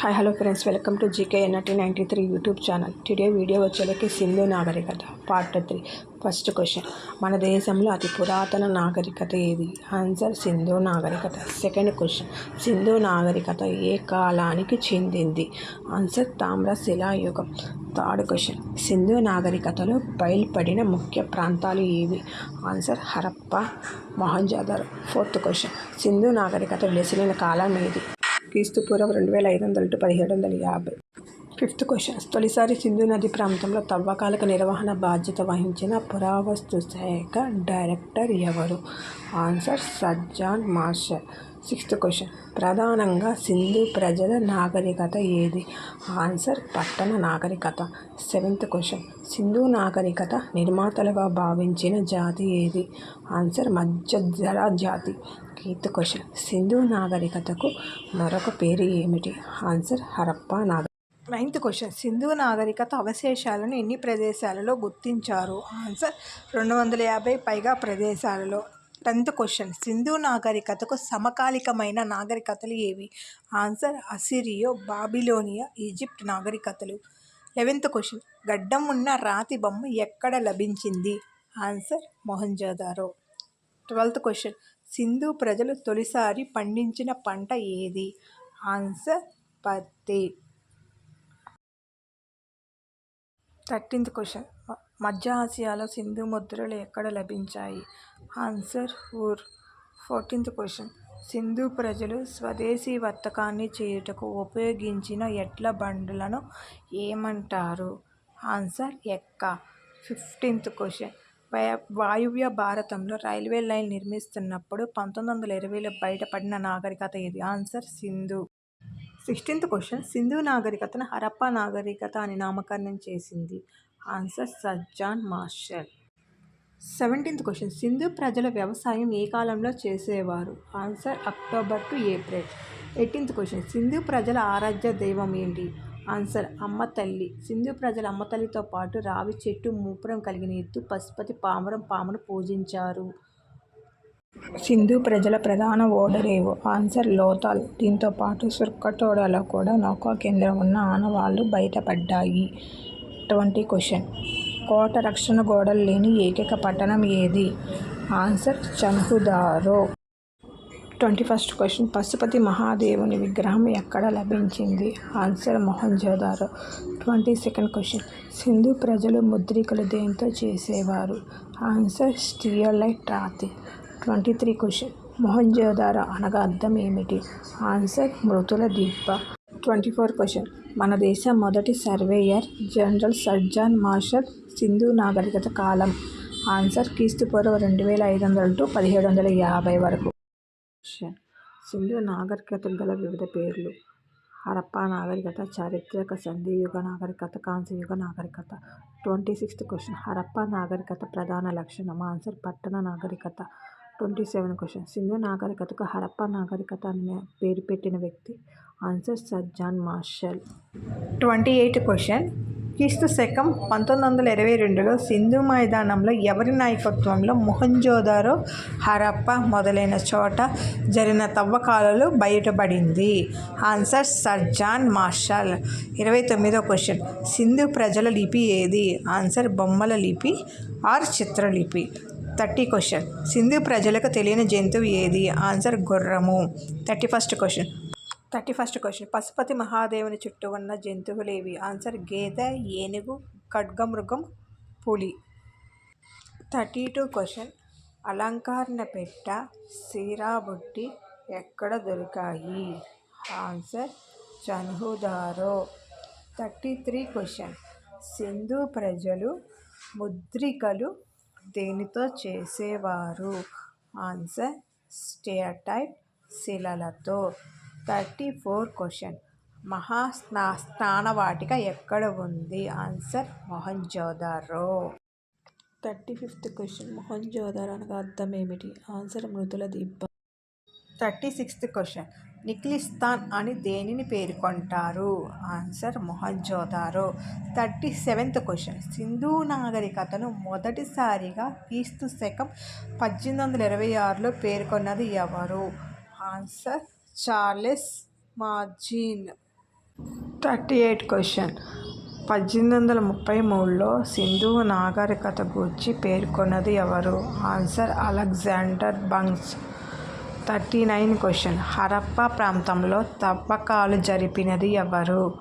Hi hello friends welcome to GK NRT ninety three YouTube channel today video వచ్చేలకి Sindhu నాగరికత part three first question మన దేశంలో అతి పురాతన నాగరికత ఏది? ఆన్సర్ సింధు నాగరికత సెకండ్ క్వశ్చన్ సింధు నాగరికత ఏ కాలానికి చెందింది? ఆన్సర్ తామ్ర శిలాయుగం. థర్డ్ క్వశ్చన్ సింధు నాగరికతలో బయలుపడిన ముఖ్య ప్రాంతాలు ఏవి? Answer Harappa Mohenjodaro fourth question Sindhu నాగరికత వెలిసిన కాలం ఏది? క్రీస్తు పూర్వం రెండు వేల ఐదు వందల టు పదిహేడు వందల యాభై. ఫిఫ్త్ క్వశ్చన్స్ తొలిసారి సింధు నది ప్రాంతంలో తవ్వకాలకు నిర్వహణ బాధ్యత వహించిన పురావస్తు శాఖ డైరెక్టర్ ఎవరు? Answer sir John Marshall. Sixth question ప్రధానంగా సింధు ప్రజల నాగరికత ఏది? ఆన్సర్ పట్టణ నాగరికత. సెవెంత్ క్వశ్చన్ సింధు నాగరికత నిర్మాతలుగా భావించిన జాతి ఏది? ఆన్సర్ మధ్యధర జాతి. ఎయిత్ క్వశ్చన్ సింధు నాగరికతకు మరొక పేరు ఏమిటి? ఆన్సర్ హరప్పా నాగరికత నైన్త్ క్వశ్చన్ సింధు నాగరికత అవశేషాలను ఎన్ని ప్రదేశాలలో గుర్తించారు? ఆన్సర్ రెండు వందల యాభై పైగా ప్రదేశాలలో. టెన్త్ క్వశ్చన్ సింధు నాగరికతకు సమకాలికమైన నాగరికతలు ఏవి? ఆన్సర్ అసిరియో బాబిలోనియా ఈజిప్ట్ నాగరికతలు. లెవెన్త్ క్వశ్చన్ గడ్డం ఉన్న రాతి బొమ్మ ఎక్కడ లభించింది? Answer Mohenjodaro twelfth question Sindhu ప్రజలు తొలిసారి పండించిన పంట ఏది? ఆన్సర్ పత్తి. Thirteenth question. మధ్య ఆసియాలో సింధు ముద్రలు ఎక్కడ లభించాయి? ఆన్సర్ ఊర్ ఫోర్టీన్త్ క్వశ్చన్. సింధు ప్రజలు స్వదేశీ వర్తకాన్ని చేయుటకు ఉపయోగించిన ఎడ్ల బండులను ఏమంటారు? ఆన్సర్ ఎక్క. Fifteenth question. వాయువ్య భారతంలో రైల్వే లైన్ నిర్మిస్తున్నప్పుడు పంతొమ్మిది వందల ఇరవైలో బయటపడిన నాగరికత ఇది answer Sindhu. Sixteenth question Sindhu నాగరికతను Harappa నాగరికత అని నామకరణం చేసింది. Answer sir John Master seventeenth question Sindhu ప్రజల వ్యవసాయం ఏ కాలంలో చేసేవారు? Answer October to April eighteenth question Sindhu ప్రజల ఆరాధ్య దైవం ఏంటి? ఆన్సర్ అమ్మ తల్లి. సింధు ప్రజల అమ్మ తల్లితో పాటు రావి చెట్టు మూపురం కలిగిన ఎత్తు పశుపతి పామరం పామును పూజించారు. సింధు ప్రజల ప్రధాన ఓడరేవు ఆన్సర్ లోతాల్. దీంతో పాటు సుర్కటోడలో కూడా నౌకా కేంద్రం ఉన్న ఆనవాళ్ళు బయటపడ్డాయి. Twenty question. కోట రక్షణ గోడలు లేని ఏకైక పట్టణం ఏది? Answer Chanhudaro twenty first question. Pashupati మహాదేవుని విగ్రహం ఎక్కడ లభించింది? Answer Mohenjodaro. Twenty second question. Sindhu ప్రజలు ముద్రికలు దేంతో చేసేవారు? ఆన్సర్ స్టియలైట్ రాతి. Twenty three question. మొహంజోదారో అనగా అర్థం ఏమిటి? ఆన్సర్ మృతుల దీప ట్వంటీ ఫోర్ క్వశ్చన్. మన దేశ మొదటి surveyor general sir John Marshall Sindhu నాగరికత కాలం. ఆన్సర్ క్రీస్తు పూర్వ రెండు వేల ఐదు వందల టు పదిహేడు వందల యాభై వరకు. సింధు నాగరికతకు గల వివిధ పేర్లు. హరప్పా నాగరికత చారిత్రక సంధియుగ నాగరికత కాంస్యయుగ నాగరికత. Twenty sixth question. హరప్పా నాగరికత ప్రధాన లక్షణం. ఆన్సర్ పట్టణ నాగరికత. ట్వంటీ సెవెన్ క్వశ్చన్ సింధు నాగరికతకు హరప్పా నాగరికత అనే పేరు పెట్టిన వ్యక్తి. Answer sir John Marshall. Twenty eight question. క్రీస్తు శకం పంతొమ్మిది వందల ఇరవై రెండులో సింధు మైదానంలో ఎవరి నాయకత్వంలో మొహంజోదారో హరప్ప మొదలైన చోట జరిగిన తవ్వకాలలో బయటపడింది? Answer sir John Marshall. ఇరవై తొమ్మిదో క్వశ్చన్. సింధు ప్రజల లిపి ఏది? ఆన్సర్ బొమ్మల లిపి ఆర్ చిత్రలిపి. Thirty question. సింధు ప్రజలకు తెలియని జంతువు ఏది? ఆన్సర్ గుర్రము. Thirty first question. Thirty first question. Pashupati మహాదేవుని చుట్టూ ఉన్న జంతువులు ఏవి ఆన్సర్ గేదె ఏనుగు ఖడ్గమృగం పులి. Thirty two question. అలంకరణ పెట్ట సీరాబుట్టి ఎక్కడ దొరికాయి? Answer Chanhudaro. Thirty three question. Sindhu ప్రజలు ముద్రికలు దేనితో చేసేవారు? Answer steatite శిలలతో. Thirty four question. మహా స్నా స్నానవాటిక ఎక్కడ ఉంది? Answer Mohenjodaro thirty fifth question. Mohenjodaro అనగా అర్థం ఏమిటి? ఆన్సర్ మృదుల దిబ్బ థర్టీ సిక్స్త్ క్వశ్చన్. నిక్లిస్తాన్ అని దేనిని పేర్కొంటారు? Answer Mohenjodaro thirty seventh question. Sindhu నాగరికతను మొదటిసారిగా క్రీస్తు శకం పద్దెనిమిది వందల ఇరవై ఆరులో పేర్కొన్నది ఎవరు? Answer Charles margin. Thirty eight question. పద్దెనిమిది వందల ముప్పై మూడులో సింధు నాగరికత గూర్చి పేర్కొన్నది ఎవరు? Answer Alexander Burnes. Thirty nine question. Harappa ప్రాంతంలో తవ్వకాలు జరిపినది ఎవరు?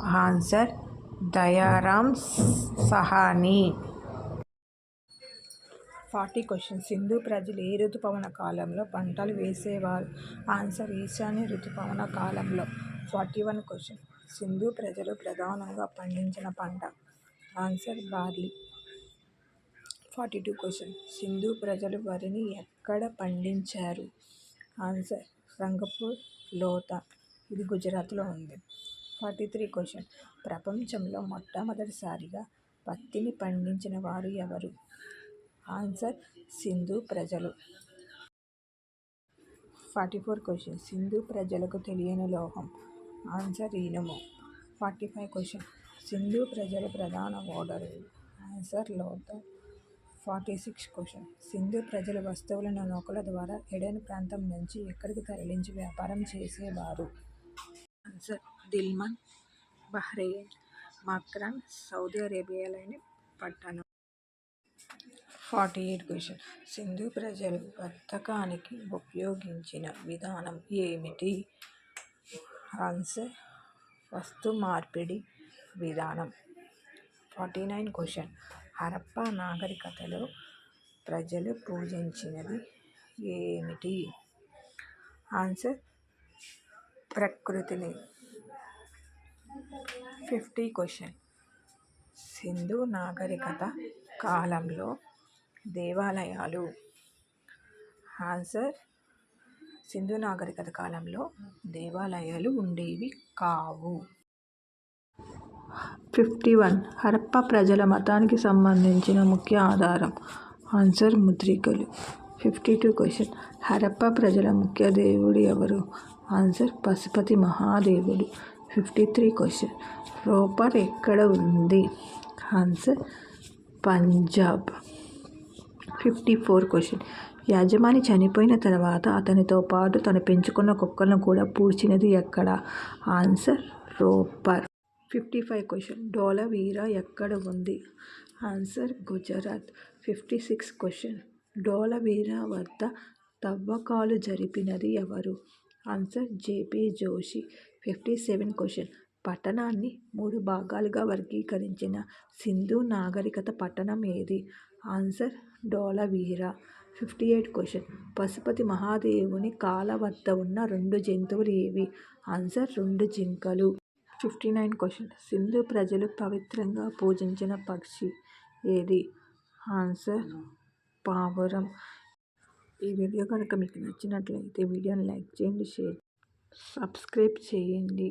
Answer Dayaram Sahni. Forty question Sindhu ప్రజలు ఏ ఋతుపవన కాలంలో పంటలు వేసేవారు? ఆన్సర్ ఈశాన్య ఋతుపవన కాలంలో. Forty one question. సింధు ప్రజలు ప్రధానంగా పండించిన పంట. Answer barley. Forty two question. Sindhu ప్రజలు వరిని ఎక్కడ పండించారు? ఆన్సర్ రంగపూర్ లోతా. ఇది గుజరాత్లో ఉంది. Forty three question. ప్రపంచంలో మొట్టమొదటిసారిగా పత్తిని పండించిన వారు ఎవరు? ఆన్సర్ సింధు ప్రజలు. Forty four question. సింధు ప్రజలకు తెలియని లోహం. ఆన్సర్ ఇనుము. Forty five question. సింధు ప్రజల ప్రధాన ఓడరు answer Lothal. Forty six question. Sindhu ప్రజల వస్తువులను నౌకల ద్వారా ఎడెన్ ప్రాంతం నుంచి ఎక్కడికి తరలించి వ్యాపారం చేసేవారు? Answer Dilmun Bahrain Makran Saudi అరేబియాలోని పట్టణం. Forty eight question. సింధు ప్రజలు వర్తకానికి ఉపయోగించిన విధానం ఏమిటి? ఆన్సర్ వస్తు మార్పిడి విధానం. Forty nine question. హరప్పా నాగరికతలో ప్రజలు పూజించినది ఏమిటి? ఆన్సర్ ప్రకృతిని. Fifty question. సింధు నాగరికత కాలంలో దేవాలయాలు. ఆన్సర్ సింధు నాగరికత కాలంలో దేవాలయాలు ఉండేవి కావు. Fifty one. హరప్ప ప్రజల మతానికి సంబంధించిన ముఖ్య ఆధారం. Answer ముద్రికలు. Fifty two question. Harappa ప్రజల ముఖ్య దేవుడు ఎవరు? ఆన్సర్ పశుపతి మహాదేవుడు. Fifty three question. రోపర్ ఎక్కడ ఉంది? Answer Punjab. Fifty four question. యజమాని చనిపోయిన తర్వాత అతనితో పాటు తను పెంచుకున్న కుక్కలను కూడా పూడ్చినది ఎక్కడ? Answer Ropar. Fifty five question. Dholavira ఎక్కడ ఉంది? Answer Gujarat. Fifty six question. Dholavira వద్ద తవ్వకాలు జరిపినది ఎవరు? Answer JP Joshi. Fifty seven question. పట్టణాన్ని మూడు భాగాలుగా వర్గీకరించిన సింధు నాగరికత పట్టణం ఏది? Answer Dholavira fifty eight question. Pashupati మహాదేవుని కాల వద్ద ఉన్న రెండు జంతువులు ఏవి? ఆన్సర్ రెండు జింకలు. Fifty nine question. సింధు ప్రజలు పవిత్రంగా పూజించిన పక్షి ఏది? ఆన్సర్ పావురం. ఈ వీడియో కనుక మీకు నచ్చినట్లయితే వీడియోని లైక్ చేయండి షేర్ సబ్స్క్రైబ్ చేయండి.